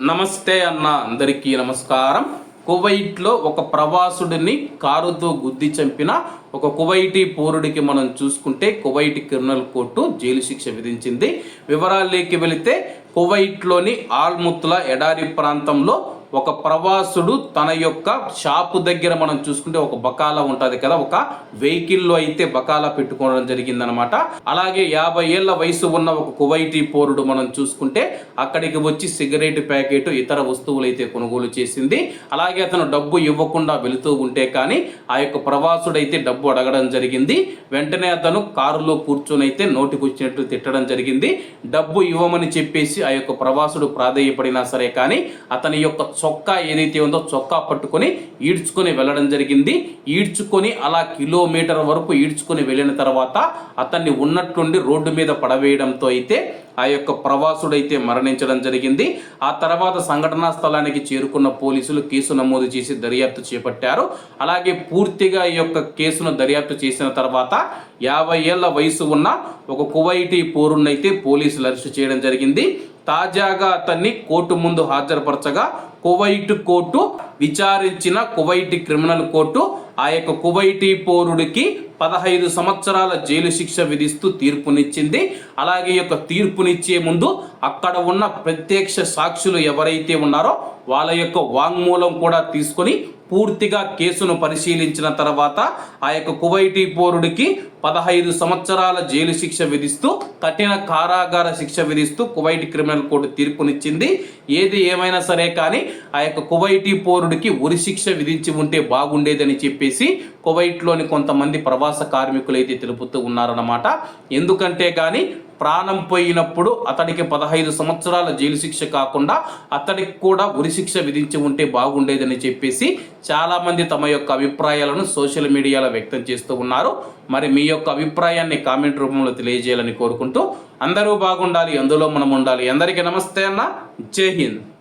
నమస్తే అన్న అందరికీ నమస్కారం. కువైట్లో ఒక ప్రవాసుడిని కారుతో గుద్ది చంపిన ఒక కువైటీ పౌరుడికి మనం చూసుకుంటే కువైట్ క్రిమినల్ కోర్టు జైలు శిక్ష విధించింది. వివరాల్లోకి వెళితే కువైట్లోని ఆల్ముత్ల ఎడారి ప్రాంతంలో ఒక ప్రవాసుడు తన యొక్క షాపు దగ్గర మనం చూసుకుంటే ఒక బకాలా ఉంటుంది కదా ఒక వెహికల్లో అయితే బకాలా పెట్టుకోవడం జరిగిందనమాట అలాగే యాభై ఏళ్ళ వయసు ఉన్న ఒక కువైటీ పౌరుడు మనం చూసుకుంటే అక్కడికి వచ్చి సిగరెట్ ప్యాకెట్ ఇతర వస్తువులు అయితే కొనుగోలు చేసింది. అలాగే అతను డబ్బు ఇవ్వకుండా వెళుతూ ఉంటే కానీ ఆ యొక్క ప్రవాసుడు అయితే డబ్బు అడగడం జరిగింది. వెంటనే అతను కారులో కూర్చొని అయితే నోటికి వచ్చినట్టు తిట్టడం జరిగింది. డబ్బు ఇవ్వమని చెప్పేసి ఆ యొక్క ప్రవాసుడు ప్రాధేయపడినా సరే కానీ అతని యొక్క చొక్కా ఏదైతే ఉందో చొక్కా పట్టుకొని ఈడ్చుకొని వెళ్ళడం జరిగింది. ఈడ్చుకొని అలా కిలోమీటర్ వరకు ఈడ్చుకొని వెళ్ళిన తర్వాత అతన్ని ఉన్నట్టుండి రోడ్డు మీద పడవేయడంతో అయితే ఆ యొక్క ప్రవాసుడైతే మరణించడం జరిగింది. ఆ తర్వాత సంఘటనా స్థలానికి చేరుకున్న పోలీసులు కేసు నమోదు చేసి దర్యాప్తు చేపట్టారు. అలాగే పూర్తిగా ఈ యొక్క కేసును దర్యాప్తు చేసిన తర్వాత యాభై ఏళ్ళ వయసు ఉన్న ఒక కువైటీ పౌరుణ్ణైతే పోలీసులు అరెస్టు చేయడం జరిగింది. తాజాగా అతన్ని కోర్టు ముందు హాజరుపరచగా కువైట్ కోర్టు విచారించిన కువైట్ క్రిమినల్ కోర్టు ఆ యొక్క కువైటీ పౌరుడికి పదహైదు సంవత్సరాల జైలు శిక్ష విధిస్తూ తీర్పునిచ్చింది. అలాగే యొక్క తీర్పునిచ్చే ముందు అక్కడ ఉన్న ప్రత్యక్ష సాక్షులు ఎవరైతే ఉన్నారో వాళ్ళ యొక్క వాంగ్మూలం కూడా తీసుకొని పూర్తిగా కేసును పరిశీలించిన తర్వాత ఆ యొక్క కువైటీ పౌరుడికి పదహైదు సంవత్సరాల జైలు శిక్ష విధిస్తూ కఠిన కారాగార శిక్ష విధిస్తూ కువైట్ క్రిమినల్ కోర్టు తీర్పునిచ్చింది. ఏది ఏమైనా సరే కానీ ఆ యొక్క కువైటీ పౌరుడికి ఉరి శిక్ష విధించి ఉంటే బాగుండేదని చెప్పేసి కువైట్లోని కొంతమంది ప్రవాస కార్మికులు అయితే తెలుపుతూ ఉన్నారన్నమాట. ఎందుకంటే కానీ ప్రాణం పోయినప్పుడు అతడికి పదహైదు సంవత్సరాల జైలు శిక్ష కాకుండా అతడికి కూడా ఉరి శిక్ష విధించి ఉంటే బాగుండేదని చెప్పేసి చాలామంది తమ యొక్క అభిప్రాయాలను సోషల్ మీడియాలో వ్యక్తం చేస్తూ ఉన్నారు. మరి మీ యొక్క అభిప్రాయాన్ని కామెంట్ రూపంలో తెలియజేయాలని కోరుకుంటూ అందరూ బాగుండాలి అందులో మనం ఉండాలి. అందరికీ నమస్తే అన్న. జై హింద్.